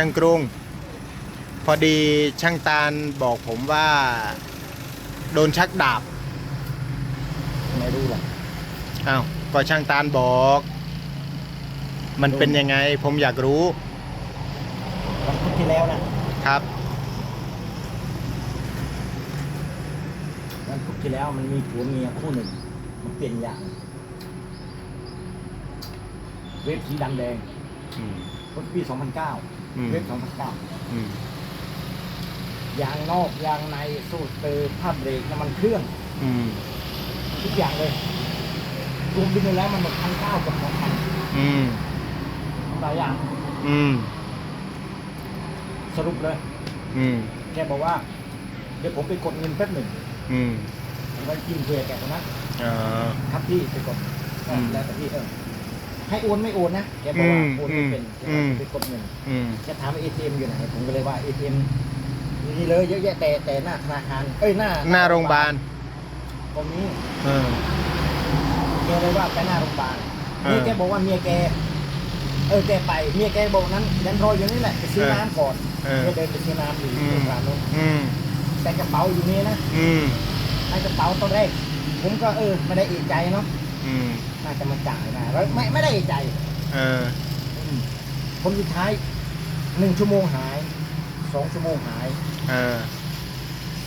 ช่างกรุง พอดีช่างตาลบอกผมว่า โดนชักดาบ ไม่รู้หรอกอ้าวก็ช่างตาลบอก มันเป็นยังไง ผมอยากรู้วันพุธที่แล้วนะครับวันพุธที่แล้วมันมีผัวเมียคู่หนึ่ง มันเปลี่ยนยาง เวฟสีดำแดง อืม รถปี อืม2009เวฟ2009อืมยางนอกยางในสูตรเตอร์ผ้าเบรกน้ำมันเครื่อง อืมทุกอย่างเลยรวมบินไปแล้วมันหมดพันเก้ากับสองพันอืมหลายอย่างอืมสรุปเลย อืมแกบอกว่า เดี๋ยวผมไปกดเงินแป๊บหนึ่งอืมผมไปกินเพื่อแกคนนั้นอ่า ครับพี่ไปกดอืมแล้วแต่พี่เออ ให้โอนไม่โอนนะแกบอกว่าอืมโอนไม่เป็นแกอืบอกมไปกดเงินอืม แกถามว่าเอทีเอ็มอยู่ไหนผมก็เลยว่าเอทีเอ็มนี่เลยเยอะแยะแต่แต่หน้าธนาคารเอ้ยหน้าหน้าโรงพยาบาลตรงนี้เออ แกเลยว่าไปหน้าโรงพยาบาลเออนี่แกบอกว่าเมียแก เออแกไปเมียแกบอกนั้นยันรออยู่นี่แหละไปซื้อเออน้ำก่อนเออ แกเดินไปซื้อน้ำอยู่อืโรมงพยาบาลนู้นอืม แต่กระเป๋าอยู่นี่นะ อืม ในกระเป๋าตอนแรกผมก็เออไม่ได้เอกใจเนาะ อืมน่าจะมาจ่ายนะแล้วไม่ไม่ได้เอกใจเอออืมคนสุดท้ายหนึ่งชั่วโมงหายสองชั่วโมงหายเออ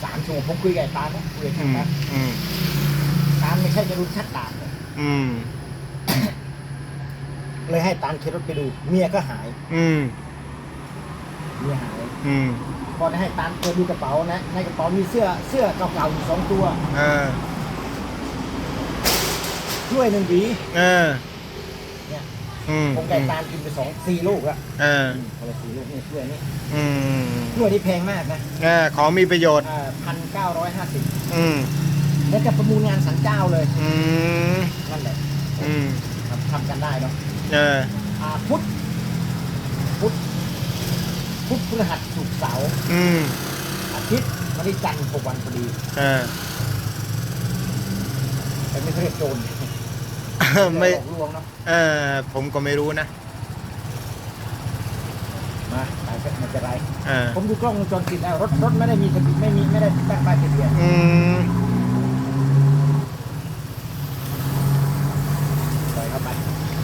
สามชั่วโมงผมคุยกับไอ้ตาลนะคุยกับอืช่างมตาลอืมตาลไม่ใช่จะรุนชักดาบเลยอืมเลยให้ตาลขี่รถไปดู เมียก็หายอืมเมียหายอืมพอได้ให้ตาลเปิดดูกระเป๋านะในกระเป๋ามีเสื้อเสื้อเก่าๆอยู่สองตัว เออ ถ้วยหนึ่งหวีเออเนี่ยอืมผมไก่ตาลกินไปสองสี่ลูกละเออคนละสี่ลูกนี่ถ้วยนี้อืมถ้วยนี้แพงมากนะเออของมีประโยชน์ พันเก้าร้อยห้าสิบอืมแล้วจะประมูลงานสันเจ้าเลย อืมนั่นแหละอืมครับทำกันได้เนาะเอออ่าพุธพุธพุธพฤหัสศุกร์เสาร์อืมอาทิตย์วันนี้จันทร์หกวันพอดี เออแต่ไม่เรียกโจร ไม่ หลอกลวงเนาะเออผมก็ไม่รู้นะมาไปเถอะไมันจะไรเออผมดูกล้องวงจรปิดแล้วรถรถไม่ได้มีทะเบียนไม่มีไม่ได้ติดตั้งป้ายทะเบียนอืมปล่อยเข้าไป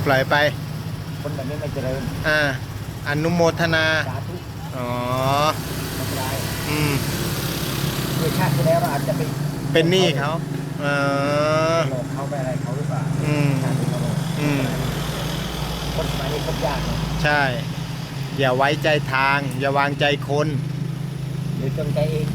ปล่อยไปคนแบบนี้ไม่เจริญอ่าอนุโมทนาสาธุอ๋อไม่เป็นไรอืมโดยชาติที่แล้วเราอาจจะไปเป็นหนี้เขาเออ อกอืมคนสมัยนี้คบยากเนอะใช่ อย่าไว้ใจทาง อย่าวางใจคน หรือจนใจเอง